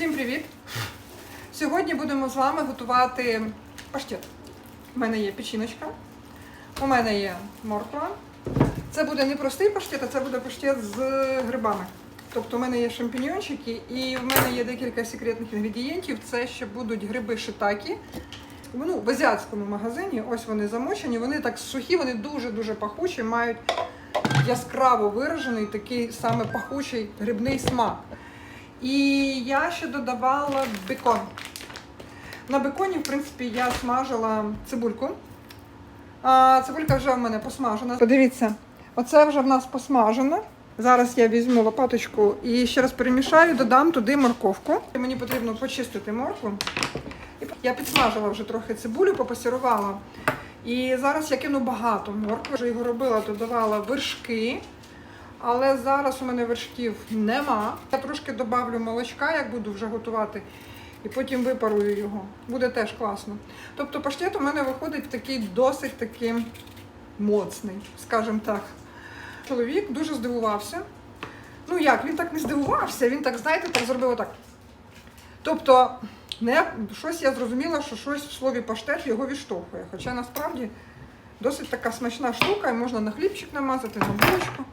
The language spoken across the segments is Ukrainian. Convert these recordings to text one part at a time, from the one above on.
Всім привіт! Сьогодні будемо з вами готувати паштет. У мене є печіночка, у мене є морква. Це буде не простий паштет, а це буде паштет з грибами. Тобто у мене є шампіньончики і в мене є декілька секретних інгредієнтів. Це ще будуть гриби шитакі. Ну, в азіатському магазині, ось вони замочені, вони так сухі, вони дуже-дуже пахучі, мають яскраво виражений такий саме пахучий грибний смак. І я ще додавала бекон. На беконі, в принципі, я смажила цибульку. А, цибулька вже в мене посмажена. Подивіться, оце вже в нас посмажено. Зараз я візьму лопаточку і ще раз перемішаю, додам туди морковку. Мені потрібно почистити моркву. Я підсмажила вже трохи цибулю, попасірувала. І зараз я кину багато моркви. Вже його робила, додавала вершки. Але зараз у мене вершків нема. Я трошки додавлю молочка, як буду вже готувати, і потім випарую його. Буде теж класно. Тобто паштет у мене виходить такий досить таки моцний, скажімо так. Чоловік дуже здивувався. Ну як, він так не здивувався, він так, знаєте, так зробив отак. Тобто, не, щось я зрозуміла, що щось в слові паштет його відштовхує. Хоча насправді досить така смачна штука, і можна на хлібчик намазати, на булочку.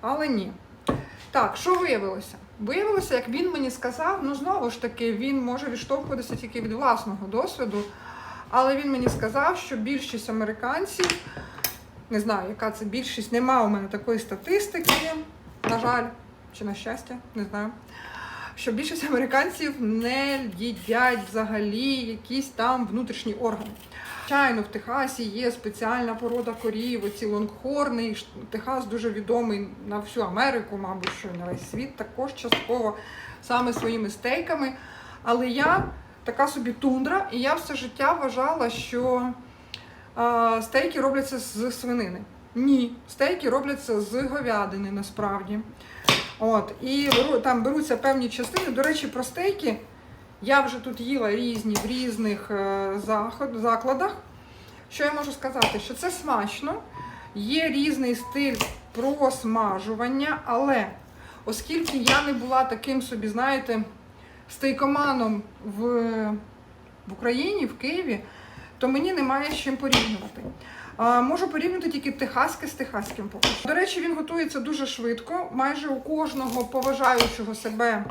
Але ні. Так, що виявилося? Виявилося, як він мені сказав, ну знову ж таки, він може відштовхуватися тільки від власного досвіду. Але він мені сказав, що більшість американців, не знаю, яка це більшість, нема у мене такої статистики, на жаль, чи на щастя, не знаю. Що більшість американців не їдять взагалі якісь там внутрішні органи. Звичайно, в Техасі є спеціальна порода корів, оці лонгхорни. Техас дуже відомий на всю Америку, мабуть, що на весь світ також частково саме своїми стейками. Але я така собі тундра, і я все життя вважала, що а, стейки робляться з свинини. Ні, стейки робляться з говядини насправді. От, і там беруться певні частини. До речі, про стейки я вже тут їла різні в різних е, заход, закладах. Що я можу сказати? Що це смачно, є різний стиль просмажування, але оскільки я не була таким собі, знаєте, стейкоманом в, в Україні, в Києві, то мені немає з чим порівнювати. А, можу порівняти тільки техаське з техаським поки. До речі, він готується дуже швидко. Майже у кожного поважаючого себе.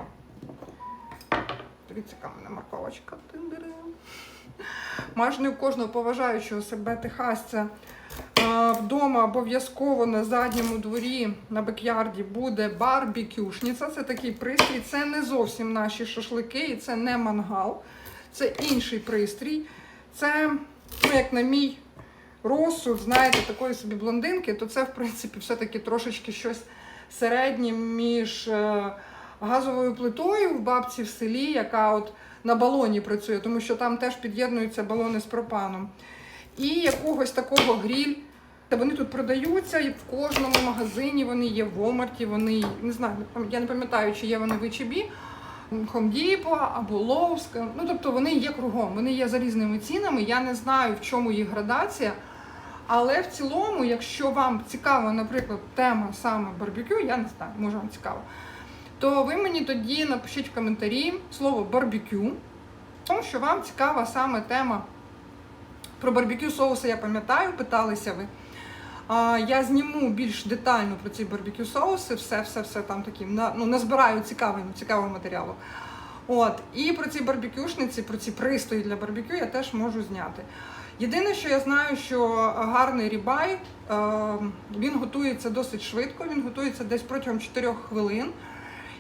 Дивіться, яка мене морковочка. Майже не у кожного поважаючого себе техасця вдома обов'язково на задньому дворі на бекярді буде барбікюшниця. Це такий пристрій. Це не зовсім наші шашлики, і це не мангал. Це інший пристрій. Це, ну, як на мій розсуд, знаєте, такої собі блондинки, то це, в принципі, все-таки трошечки щось середнє між е, газовою плитою в бабці в селі, яка от на балоні працює, тому що там теж під'єднуються балони з пропаном. І якогось такого гріль. Та вони тут продаються, і в кожному магазині вони є в Walmart, вони не знаю, я не пам'ятаю, чи є вони в H&B, Home Depot або Lowe's. Ну тобто вони є кругом, вони є за різними цінами. Я не знаю, в чому їх градація. Але в цілому, якщо вам цікава, наприклад, тема саме барбекю, я не знаю, може вам цікаво, то ви мені тоді напишіть в коментарі слово барбекю, тому що вам цікава саме тема про барбекю соуси, я пам'ятаю, питалися ви. Я зніму більш детально про ці барбекю соуси, все, все, все там такі, ну, назбираю цікавого, цікавого матеріалу. От, і про ці барбекюшниці, про ці пристрої для барбекю я теж можу зняти. Єдине, що я знаю, що гарний рібай, е, він готується досить швидко, він готується десь протягом 4 хвилин.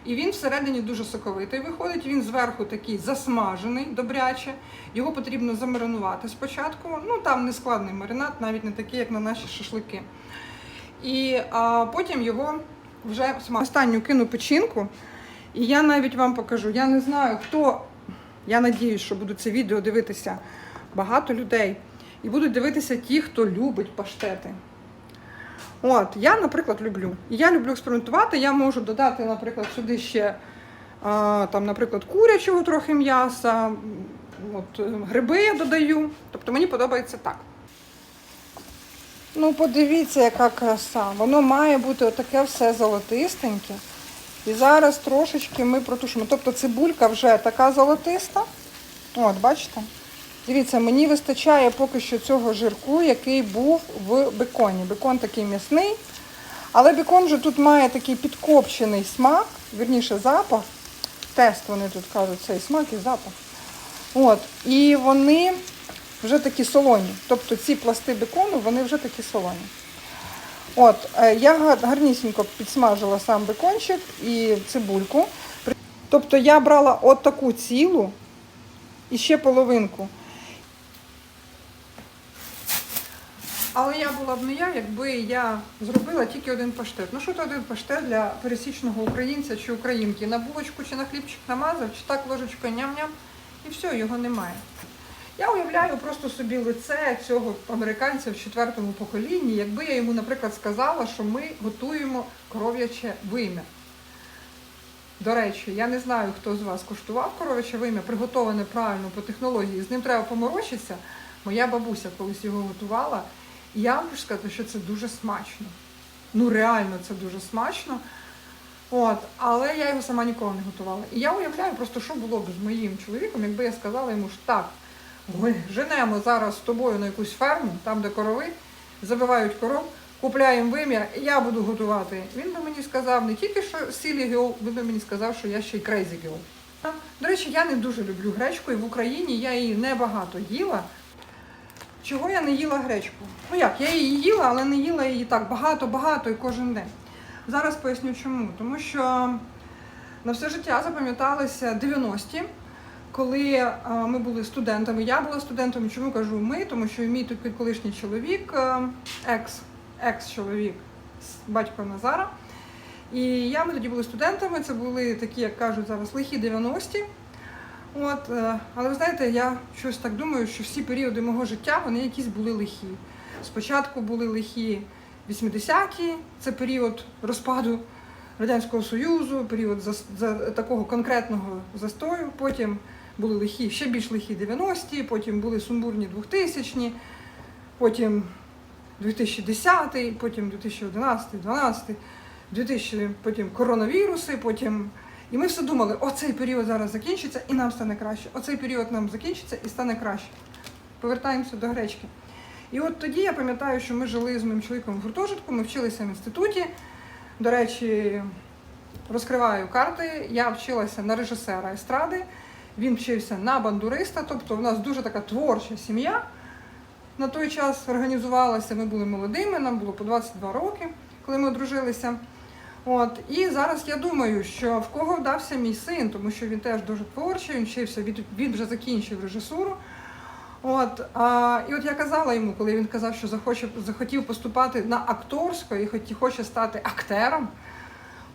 І він всередині дуже соковитий виходить. Він зверху такий засмажений, добряче. Його потрібно замаринувати спочатку. Ну там не складний маринад, навіть не такий, як на наші шашлики. І а, потім його вже смажу. Останню кину печінку. І я навіть вам покажу. Я не знаю, хто. Я надіюсь, що будуть це відео дивитися багато людей. І будуть дивитися ті, хто любить паштети. От, я, наприклад, люблю. І я люблю експериментувати. Я можу додати, наприклад, сюди ще а, там, наприклад, курячого трохи м'яса, от, е, гриби я додаю. Тобто мені подобається так. Ну, подивіться, яка краса. Воно має бути таке все золотистеньке. І зараз трошечки ми протушимо. Тобто цибулька вже така золотиста. От, бачите? Дивіться, мені вистачає поки що цього жирку, який був в беконі. Бекон такий м'ясний. Але бекон вже тут має такий підкопчений смак, вірніше запах. Тест вони тут кажуть, цей смак і запах. От, і вони вже такі солоні. Тобто ці пласти бекону, вони вже такі солоні. От, е, я гарнісінько підсмажила сам бекончик і цибульку. Тобто я брала от таку цілу і ще половинку. Але я була б не я, якби я зробила тільки один паштет. Ну що то один паштет для пересічного українця чи українки? На булочку чи на хлібчик намазав, чи так ложечкою ням-ням, і все, його немає. Я уявляю просто собі лице цього американця в четвертому поколінні, якби я йому, наприклад, сказала, що ми готуємо коров'яче вим'я. До речі, я не знаю, хто з вас куштував коров'яче вим'я, приготоване правильно по технології. З ним треба поморочитися. Моя бабуся колись його готувала. Я можу сказати, що це дуже смачно. Ну, реально, це дуже смачно. От, але я його сама ніколи не готувала. І я уявляю просто, що було б з моїм чоловіком, якби я сказала йому, що так, ми женемо зараз з тобою на якусь ферму, там, де корови, забивають коров, купляємо вим'я, я буду готувати. Він би мені сказав не тільки, що сілі геол, він би мені сказав, що я ще й крейзі геол. До речі, я не дуже люблю гречку, і в Україні я її небагато їла. Чого я не їла гречку? Ну як, я її їла, але не їла її так багато-багато і кожен день. Зараз поясню чому. Тому що на все життя запам'яталися 90-ті, коли е, ми були студентами. Я була студентом. Чому кажу ми? Тому що мій тут колишній чоловік, е, екс, екс-чоловік, с- батько Назара. І я ми тоді були студентами. Це були такі, як кажуть зараз, лихі 90-ті. От, е, але ви знаєте, я щось так думаю, що всі періоди мого життя вони якісь були лихі. Спочатку були лихі 80-ті, це період розпаду Радянського Союзу, період за, за такого конкретного застою. Потім були лихі, ще більш лихі 90-ті, потім були сумбурні 2000-ні, потім 2010, потім 2011, 12, 2000, потім коронавіруси, потім. І ми все думали, оцей період зараз закінчиться і нам стане краще. Оцей період нам закінчиться і стане краще. Повертаємося до гречки. І от тоді я пам'ятаю, що ми жили з моїм чоловіком в гуртожитку, ми вчилися в інституті. До речі, розкриваю карти. Я вчилася на режисера естради, він вчився на бандуриста, тобто в нас дуже така творча сім'я. На той час організувалася, ми були молодими, нам було по 22 роки, коли ми одружилися. От, і зараз я думаю, що в кого вдався мій син, тому що він теж дуже творчий, він вчився, він, вже закінчив режисуру. От, а, і от я казала йому, коли він казав, що захоче, захотів поступати на акторську і хоч- хоче стати актером.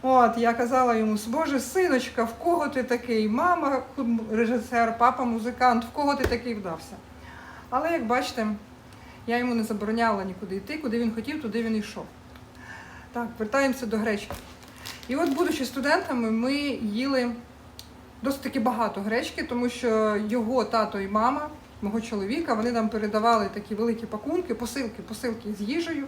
От, я казала йому, Боже, синочка, в кого ти такий? Мама режисер, папа музикант, в кого ти такий вдався? Але як бачите, я йому не забороняла нікуди йти, куди він хотів, туди він йшов. Так, вертаємося до гречки. І от, будучи студентами, ми їли досить таки багато гречки, тому що його тато і мама, мого чоловіка, вони нам передавали такі великі пакунки, посилки, посилки з їжею.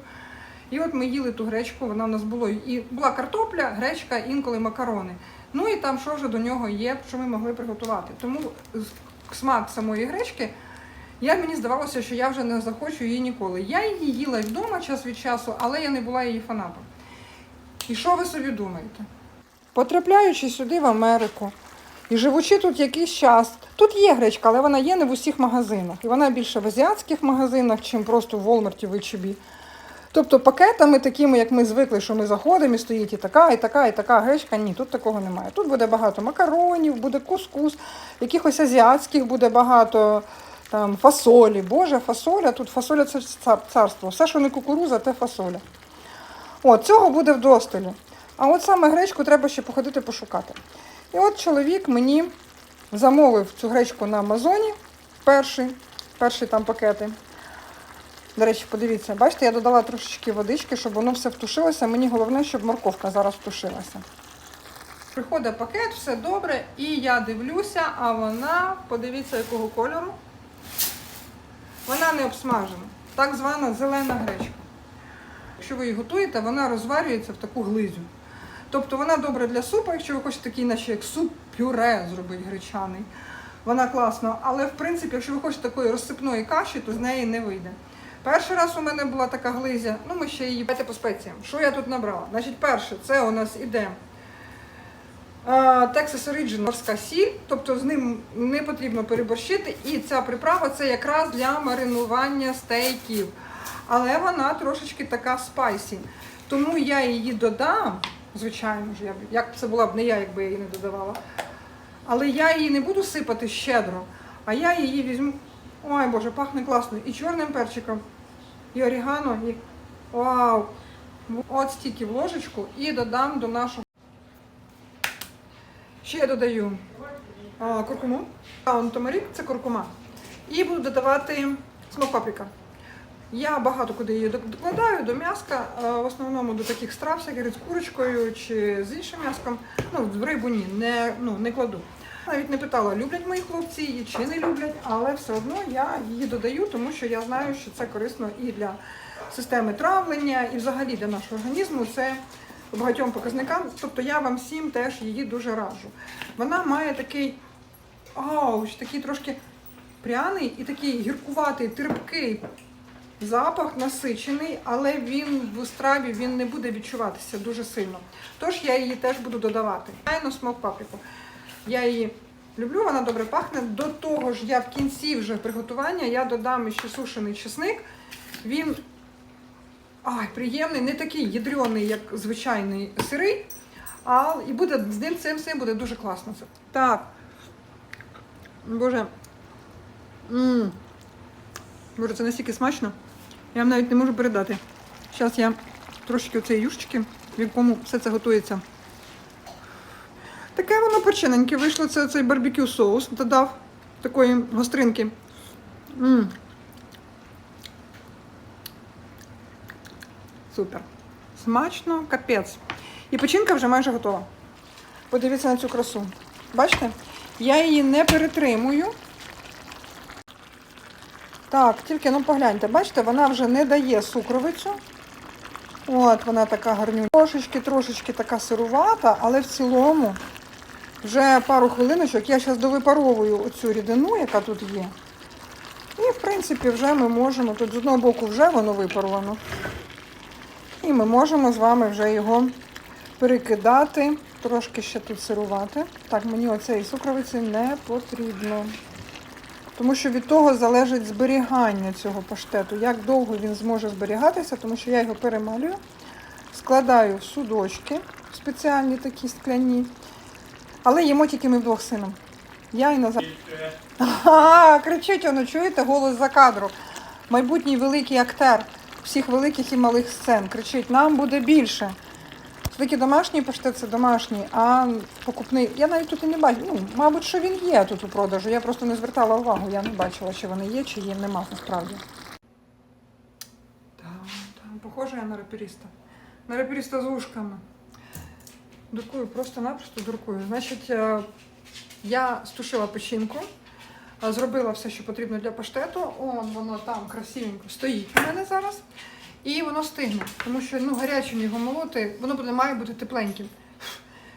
І от ми їли ту гречку, вона в нас було і була картопля, гречка, інколи макарони. Ну і там що вже до нього є, що ми могли приготувати. Тому смак самої гречки, я мені здавалося, що я вже не захочу її ніколи. Я її їла вдома час від часу, але я не була її фанатом. І що ви собі думаєте? Потрапляючи сюди в Америку і живучи тут якийсь час, тут є гречка, але вона є не в усіх магазинах. І вона більше в азіатських магазинах, чим просто в Walmart в H&B. Тобто пакетами такими, як ми звикли, що ми заходимо і стоїть і така, і така, і така гречка. Ні, тут такого немає. Тут буде багато макаронів, буде кускус, якихось азіатських буде багато там фасолі. Боже, фасоля, тут фасоля це царство. Все, що не кукуруза, те фасоля. От, цього буде вдосталю. А от саме гречку треба ще походити пошукати. І от чоловік мені замовив цю гречку на Амазоні, перший, перші там пакети. До речі, подивіться, бачите, я додала трошечки водички, щоб воно все втушилося. Мені головне, щоб морковка зараз втушилася. Приходить пакет, все добре, і я дивлюся, а вона, подивіться, якого кольору. Вона не обсмажена. Так звана зелена гречка. Якщо ви її готуєте, вона розварюється в таку глизю. Тобто вона добра для супу, якщо ви хочете такий, наче як суп пюре зробити гречаний. Вона класна. Але в принципі, якщо ви хочете такої розсипної каші, то з неї не вийде. Перший раз у мене була така глизя, ну ми ще її Давайте по спеціям. Що я тут набрала? Значить, перше, це у нас іде Texas Origin морська сіль, тобто з ним не потрібно переборщити. І ця приправа це якраз для маринування стейків. Але вона трошечки така спайсі. Тому я її додам, звичайно ж, як це була б не я, якби я її не додавала. Але я її не буду сипати щедро, а я її візьму. Ой Боже, пахне класно. І чорним перчиком, і орігано, і вау! От стільки в ложечку і додам до нашого. Ще я додаю а, куркуму. Каун томарік це куркума. І буду додавати смок паприка. Я багато куди її докладаю до м'яска, е, в основному до таких страв, всяких з курочкою чи з іншим м'яском. Ну, в рибу ні, не, ну, не кладу. Навіть не питала, люблять мої хлопці її чи не люблять, але все одно я її додаю, тому що я знаю, що це корисно і для системи травлення, і взагалі для нашого організму. Це багатьом показникам. Тобто я вам всім теж її дуже раджу. Вона має такий ауч, такий трошки пряний і такий гіркуватий, терпкий запах насичений, але він в страві він не буде відчуватися дуже сильно. Тож я її теж буду додавати. Звичайно, смок паприку. Я її люблю, вона добре пахне. До того ж, я в кінці вже приготування я додам ще сушений чесник. Він ай, приємний, не такий ядрений, як звичайний сирий. А і буде з ним цим всім буде дуже класно. Це. Так. Боже. м Боже, це настільки смачно. Я вам навіть не можу передати. Зараз я трошки оцеї юшечки, в якому все це готується. Таке воно печененьке вийшло, це цей барбекю соус додав такої гостринки. м Супер. Смачно, капець. І печінка вже майже готова. Подивіться на цю красу. Бачите? Я її не перетримую. Так, тільки ну погляньте, бачите, вона вже не дає сукровицю. От, вона така гарнюня. Трошечки, трошечки така сирувата, але в цілому вже пару хвилиночок я зараз довипаровую оцю рідину, яка тут є. І, в принципі, вже ми можемо, тут з одного боку вже воно випаровано. І ми можемо з вами вже його перекидати, трошки ще тут сирувати. Так, мені оцеї сукровиці не потрібно. Тому що від того залежить зберігання цього паштету, як довго він зможе зберігатися, тому що я його перемалюю, складаю в судочки спеціальні такі скляні, але їмо тільки ми вдвох сином. Я і Назар. Ага, кричить воно, чуєте, голос за кадру. Майбутній великий актер всіх великих і малих сцен. Кричить, нам буде більше. Такий домашній паштет, це домашній, а покупний. Я навіть тут і не бачу. Ну, мабуть, що він є тут у продажу. Я просто не звертала увагу, я не бачила, чи вони є, чи їх нема насправді. Так, так, похоже я на раперіста. На раперіста з ушками. Дуркую, просто-напросто дуркую. Значить, е, я стушила печінку, е, зробила все, що потрібно для паштету. Он воно там красивенько стоїть у мене зараз. І воно стигне, тому що ну, гарячим його молоти, воно буде, має бути тепленьким.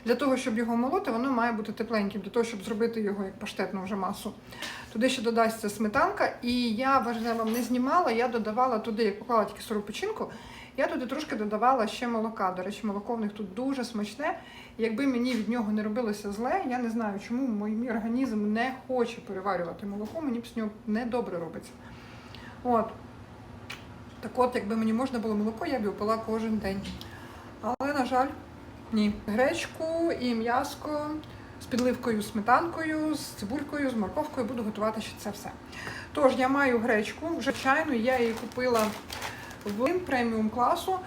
Для того, щоб його молоти, воно має бути тепленьким, для того, щоб зробити його як паштетну вже масу. Туди ще додасться сметанка, і я вже вам не знімала, я додавала туди, як поклала тільки сиру печінку, я туди трошки додавала ще молока. До речі, молоко в них тут дуже смачне. Якби мені від нього не робилося зле, я не знаю, чому мій організм не хоче переварювати молоко, мені б з нього недобре робиться. От. Так от, якби мені можна було молоко, я б його пила кожен день. Але, на жаль, ні. Гречку і м'яско з підливкою, сметанкою, з цибулькою, з морковкою буду готувати ще це все. Тож я маю гречку, вже чайну, я її купила в преміум класу.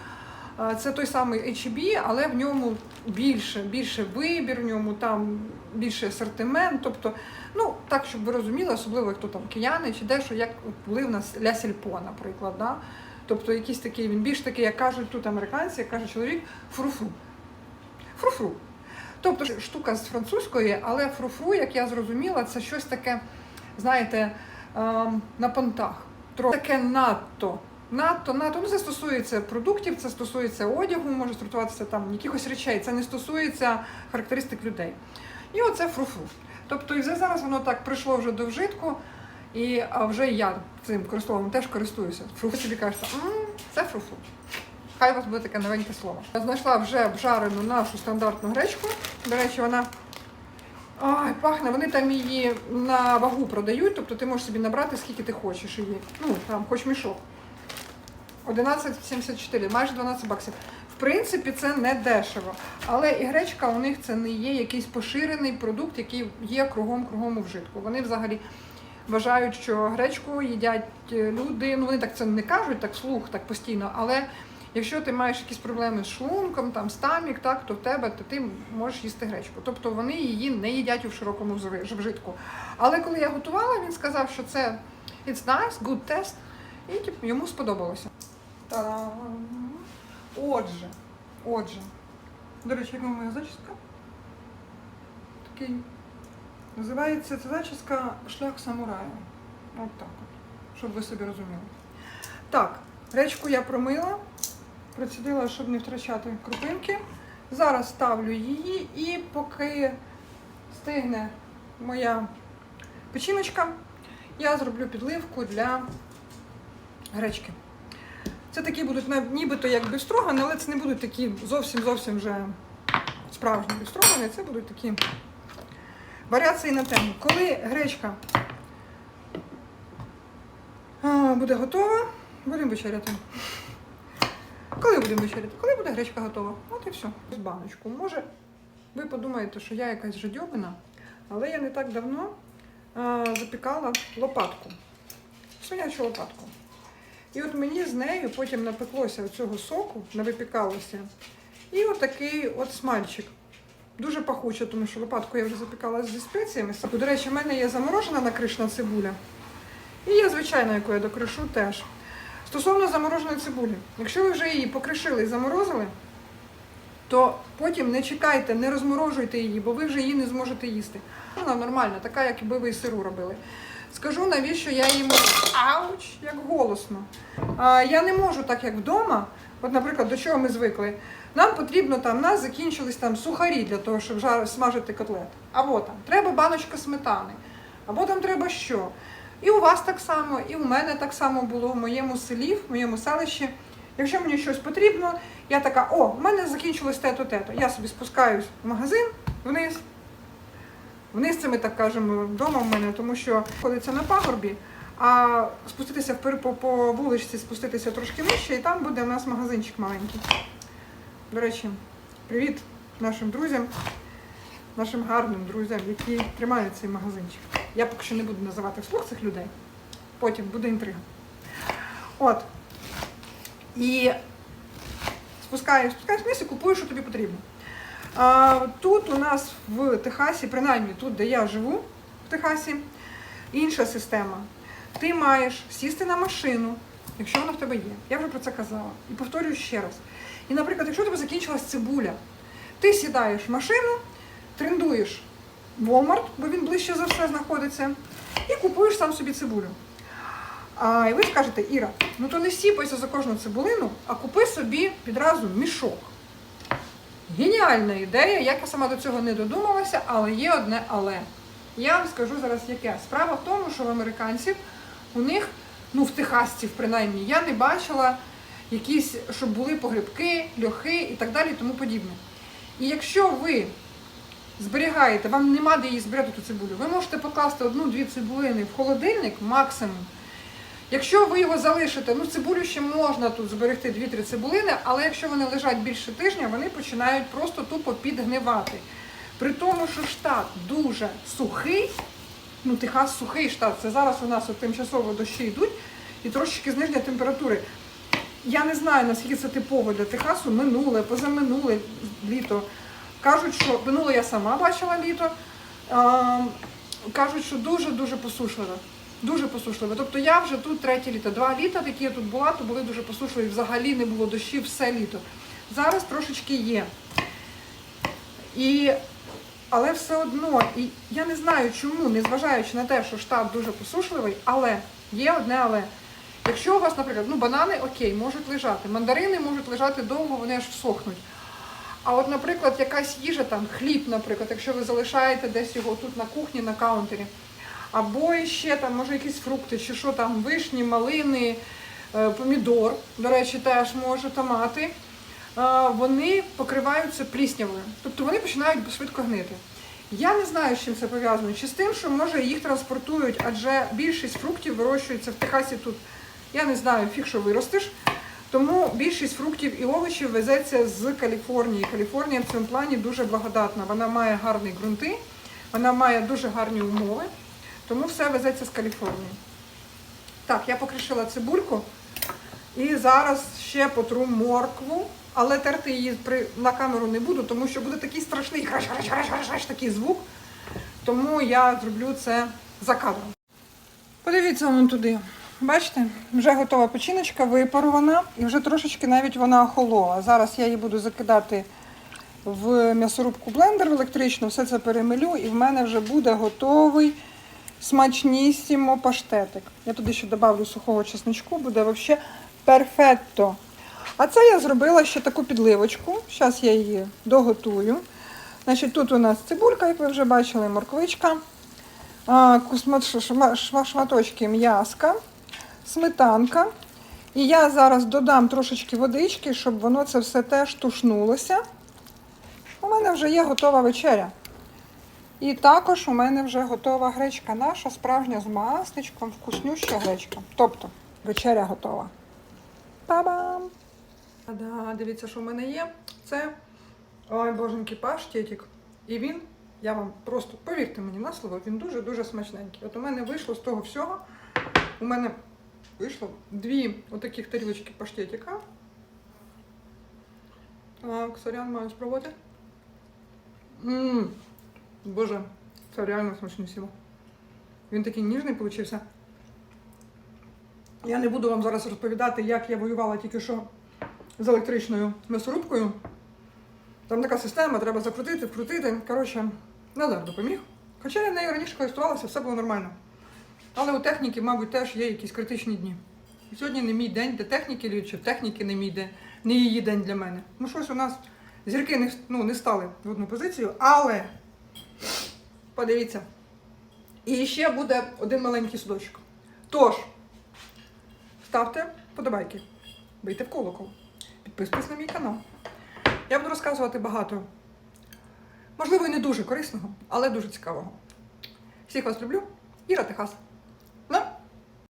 Це той самий H&B, але в ньому більше, більше вибір, в ньому там більше асортимент. Тобто, ну так, щоб ви розуміли, особливо хто там кияни чи дещо, як були в нас Ля Сільпо, наприклад. Да? Тобто якийсь такий, він більш такий, як кажуть тут американці, як каже чоловік, фруфру. Фруфру. Тобто штука з французької, але фруфру, як я зрозуміла, це щось таке, знаєте, ем, на понтах. Трохи таке надто надто, надто, ну це стосується продуктів, це стосується одягу, може стосуватися там якихось речей, це не стосується характеристик людей. І оце фруфру. Тобто і вже зараз воно так прийшло вже до вжитку, і вже я цим користуванням теж користуюся. Фруфру собі кажете, це фруфру. Хай у вас буде таке новеньке слово. Я знайшла вже обжарену нашу стандартну гречку. До речі, вона Ай, пахне, вони там її на вагу продають, тобто ти можеш собі набрати скільки ти хочеш її. Ну, там, хоч мішок. 11,74, майже 12 баксів. В принципі, це не дешево. Але і гречка у них це не є якийсь поширений продукт, який є кругом-кругом у вжитку. Вони взагалі вважають, що гречку їдять е, люди. Ну вони так це не кажуть, так вслух, так постійно. Але якщо ти маєш якісь проблеми з шлунком, там стамік, так то в тебе то ти можеш їсти гречку. Тобто вони її не їдять у широкому вжитку. Але коли я готувала, він сказав, що це it's nice, good test, і типу, йому сподобалося. Та-дам! Отже, отже. До речі, яка моя зачіска? Такий. Називається ця зачіска шлях самурая. От так. Щоб ви собі розуміли. Так, речку я промила, процідила, щоб не втрачати крупинки. Зараз ставлю її і поки стигне моя печіночка, я зроблю підливку для гречки. Це такі будуть нібито як бівстрогани, але це не будуть такі зовсім зовсім вже справжні бівстрогани, це будуть такі варіації на тему. Коли гречка буде готова, будемо вечеряти. Коли будемо вечеряти? Коли буде гречка готова? От і все. З баночку. Може, ви подумаєте, що я якась жадьобина, але я не так давно а, запікала лопатку. Свинячу лопатку. І от мені з нею потім напеклося цього соку, навипікалося. І отакий от смальчик. Дуже пахуче, тому що лопатку я вже запікала зі спеціями. До речі, в мене є заморожена накришна цибуля. І є звичайна, яку я докришу теж. Стосовно замороженої цибулі, якщо ви вже її покришили і заморозили, то потім не чекайте, не розморожуйте її, бо ви вже її не зможете їсти. Вона нормальна, така, як би ви і сиру робили. Скажу, навіщо я їм ауч, як голосно. А, я не можу так, як вдома. От, наприклад, до чого ми звикли. Нам потрібно там, у нас закінчились там сухарі для того, щоб жар, смажити котлет. Або там треба баночка сметани, або там треба що. І у вас так само, і у мене так само було в моєму селі, в моєму селищі. Якщо мені щось потрібно, я така, о, в мене закінчилось те-то, те-то. Я собі спускаюсь в магазин вниз. Вниз це ми так кажемо вдома в мене, тому що ходиться на пагорбі, а спуститися по, по вуличці, спуститися трошки вище, і там буде у нас магазинчик маленький. До речі, привіт нашим друзям, нашим гарним друзям, які тримають цей магазинчик. Я поки що не буду називати вслух цих людей. Потім буде інтрига. От. І спускаєш, спускаєш вниз і купуєш, що тобі потрібно. А, тут у нас в Техасі, принаймні тут, де я живу, в Техасі, інша система. Ти маєш сісти на машину, якщо вона в тебе є. Я вже про це казала. І повторюю ще раз. І, наприклад, якщо тебе закінчилась цибуля, ти сідаєш в машину, трендуєш Walmart, бо він ближче за все знаходиться, і купуєш сам собі цибулю. А, і ви скажете, Іра, ну то не сіпайся за кожну цибулину, а купи собі відразу мішок. Геніальна ідея, як я сама до цього не додумалася, але є одне але. Я вам скажу зараз яке. Справа в тому, що в американців у них, ну в техасців принаймні, я не бачила якісь, щоб були погребки, льохи і так далі, тому подібне. І якщо ви зберігаєте, вам нема де її зберігати ту цибулю, ви можете покласти одну-дві цибулини в холодильник максимум. Якщо ви його залишите, ну цибулю ще можна тут зберегти 2-3 цибулини, але якщо вони лежать більше тижня, вони починають просто тупо підгнивати. При тому, що штат дуже сухий, ну Техас сухий штат, це зараз у нас от тимчасово дощі йдуть і трошечки зниження температури. Я не знаю, наскільки це типово для Техасу, минуле, позаминуле літо. Кажуть, що минуле я сама бачила літо. Кажуть, що дуже-дуже посушливе. Дуже посушливе. Тобто я вже тут третє літо. Два літа, які я тут була, то були дуже посушливі. Взагалі не було дощів все літо. Зараз трошечки є. І, але все одно, і я не знаю чому, незважаючи на те, що штат дуже посушливий, але є одне але. Якщо у вас, наприклад, ну банани окей, можуть лежати, мандарини можуть лежати довго, вони аж всохнуть. А от, наприклад, якась їжа, там, хліб, наприклад, якщо ви залишаєте десь його тут на кухні, на каунтері, або ще там, може, якісь фрукти, чи що там, вишні, малини, е, помідор, до речі, теж може, томати, е, вони покриваються пліснявою. Тобто вони починають швидко гнити. Я не знаю, з чим це пов'язано. Чи з тим, що може їх транспортують, адже більшість фруктів вирощується в Техасі тут. Я не знаю, фіг, що виростеш. Тому більшість фруктів і овочів везеться з Каліфорнії. Каліфорнія в цьому плані дуже благодатна. Вона має гарні ґрунти, вона має дуже гарні умови, тому все везеться з Каліфорнії. Так, я покришила цибульку і зараз ще потру моркву, але терти її на камеру не буду, тому що буде такий страшний храш, храш, храш, храш, храш, такий звук. Тому я зроблю це за кадром. Подивіться вон туди. Бачите, вже готова печіночка, випарувана і вже трошечки навіть вона охолола. Зараз я її буду закидати в м'ясорубку блендер в електричну, все це перемелю, і в мене вже буде готовий смачнісімо паштетик. Я туди ще додавлю сухого чесничку, буде взагалі перфетто. А це я зробила ще таку підливочку. Зараз я її доготую. Значить, тут у нас цибулька, як ви вже бачили, морквичка, шматочки м'яска, сметанка. І я зараз додам трошечки водички, щоб воно це все теж тушнулося. У мене вже є готова вечеря. І також у мене вже готова гречка наша, справжня з масличком, вкуснюща гречка. Тобто вечеря готова. Па-бам! Да, дивіться, що в мене є. Це ой, боженький паштетик. І він, я вам просто повірте мені на слово, він дуже-дуже смачненький. От у мене вийшло з того всього. У мене вийшло дві отаких тарілочки паштетика. Так, сорян маю спробувати. Ммм, боже, це реально смачнісімо. Він такий ніжний получився. Я не буду вам зараз розповідати, як я воювала тільки що з електричною м'ясорубкою. Там така система, треба закрутити, вкрутити. Коротше, Назар допоміг. Хоча я нею раніше користувалася, все було нормально. Але у техніки, мабуть, теж є якісь критичні дні. І сьогодні не мій день для техніки, чи в техніки не мій день, не її день для мене. Ну щось у нас зірки не, ну, не стали в одну позицію, але подивіться. І ще буде один маленький судочок. Тож, ставте подобайки, бийте в колокол, підписуйтесь на мій канал. Я буду розказувати багато, можливо, і не дуже корисного, але дуже цікавого. Всіх вас люблю. Іра Техас.